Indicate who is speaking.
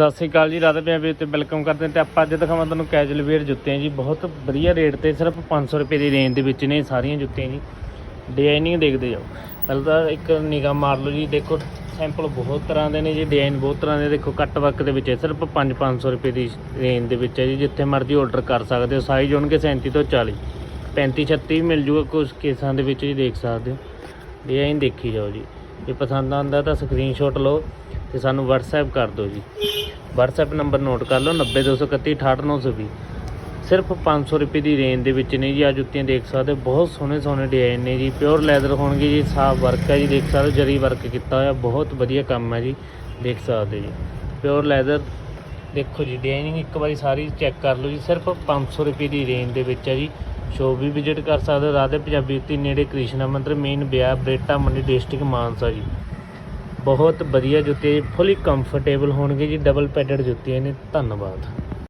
Speaker 1: ਸਤਿ ਸ਼੍ਰੀ ਅਕਾਲ ਜੀ, ਰਾਧੇ ਪੰਜਾਬੀ ਉੱਤੇ ਵੈਲਕਮ ਕਰਦੇ ਹਾਂ ਤੇ ਆਪਾਂ ਅੱਜ ਦਿਖਾਵਾਂ ਤੁਹਾਨੂੰ ਕੈਜੂਅਲ ਵੇਅਰ ਜੁੱਤੀਆਂ ਜੀ, ਬਹੁਤ ਵਧੀਆ ਰੇਟ ਤੇ ਸਿਰਫ 500 ਰੁਪਏ ਦੀ ਰੇਂਜ ਦੇ ਵਿੱਚ ਨੇ ਸਾਰੀਆਂ ਜੁੱਤੀਆਂ ਜੀ। ਡਿਜ਼ਾਈਨਿੰਗ ਦੇਖਦੇ ਜਾਓ। ਪਹਿਲਾਂ ਤਾਂ ਇੱਕ ਨਿਗਾਹ ਮਾਰ ਲਓ ਜੀ, ਦੇਖੋ ਸੈਂਪਲ ਬਹੁਤ ਤਰ੍ਹਾਂ ਦੇ ਨੇ ਜੀ ਡਿਜ਼ਾਈਨ ਬਹੁਤ ਤਰ੍ਹਾਂ ਦੇ, ਦੇਖੋ ਕੱਟ ਵਰਕ ਦੇ ਵਿੱਚ ਹੈ, ਸਿਰਫ 5 500 ਰੁਪਏ ਦੀ ਰੇਂਜ ਦੇ ਵਿੱਚ ਹੈ ਜੀ, ਜਿੱਥੇ ਮਰਜ਼ੀ ਆਰਡਰ ਕਰ ਸਕਦੇ ਹੋ ਸਾਈਜ਼ ਹੋਣਗੇ 37 ਤੋਂ 40 35 36 ਵੀ ਮਿਲ ਜੂਗਾ ਕੁਝ ਕੇਸਾਂ ਦੇ ਵਿੱਚ ਜੀ ਦੇਖ ਸਕਦੇ ਹੋ। ਡਿਜ਼ਾਈਨ ਦੇਖੀ ਜਾਓ ਜੀ। ਜੇ ਪਸੰਦ ਆਉਂਦਾ ਤਾਂ ਸਕਰੀਨਸ਼ਾਟ ਲਓ ਤੇ ਸਾਨੂੰ WhatsApp ਕਰ ਦਿਓ ਜੀ। WhatsApp ਨੰਬਰ ਨੋਟ ਕਰ ਲਓ 90231 ਸਿਰਫ 500 ਰੁਪਏ ਦੀ ਰੇਂਜ ਦੇ ਵਿੱਚ ਨੇ ਜੀ ਆ ਜੁੱਤੀਆਂ ਦੇਖ ਸਕਦੇ ਹੋ। ਬਹੁਤ ਸੋਹਣੇ ਸੋਹਣੇ ਡਿਜ਼ਾਈਨ ਨੇ ਜੀ ਪਿਓਰ ਲੈਦਰ ਹੋਣਗੇ ਜੀ, ਸਾਫ਼ ਵਰਕ ਹੈ ਜੀ, ਦੇਖ ਸਕਦੇ ਹੋ, ਜਰੀ ਵਰਕ ਕੀਤਾ ਹੋਇਆ, ਬਹੁਤ ਵਧੀਆ ਕੰਮ ਹੈ ਜੀ, ਦੇਖ ਸਕਦੇ ਜੀ। ਪਿਓਰ ਲੈਦਰ ਦੇਖੋ ਜੀ ਡਿਜ਼ਾਈਨਿੰਗ ਇੱਕ ਵਾਰੀ ਸਾਰੀ ਚੈੱਕ ਕਰ ਲਓ ਜੀ, ਸਿਰਫ 500 ਰੁਪਏ ਦੀ ਰੇਂਜ ਦੇ ਵਿੱਚ ਹੈ ਜੀ। ਸ਼ੋਪ ਵੀ ਵਿਜ਼ਿਟ ਕਰ ਸਕਦੇ ਹੋ, ਰਾਧੇ ਪੰਜਾਬੀ ਉੱਤੇ ਨੇੜੇ ਕ੍ਰਿਸ਼ਨਾ ਮੰਦਰ ਮੇਨ ਬਿਆ ਬਰੇਟਾ, ਮੰਡੀ ਡਿਸਟ੍ਰਿਕਟ ਮਾਨਸਾ ਜੀ। ਬਹੁਤ ਵਧੀਆ ਜੁੱਤੇ ਫੁੱਲੀ ਕੰਫਰਟੇਬਲ ਹੋਣਗੇ ਜੀ ਡਬਲ ਪੈਡਡ ਜੁੱਤੀਆਂ ਨੇ। ਧੰਨਵਾਦ।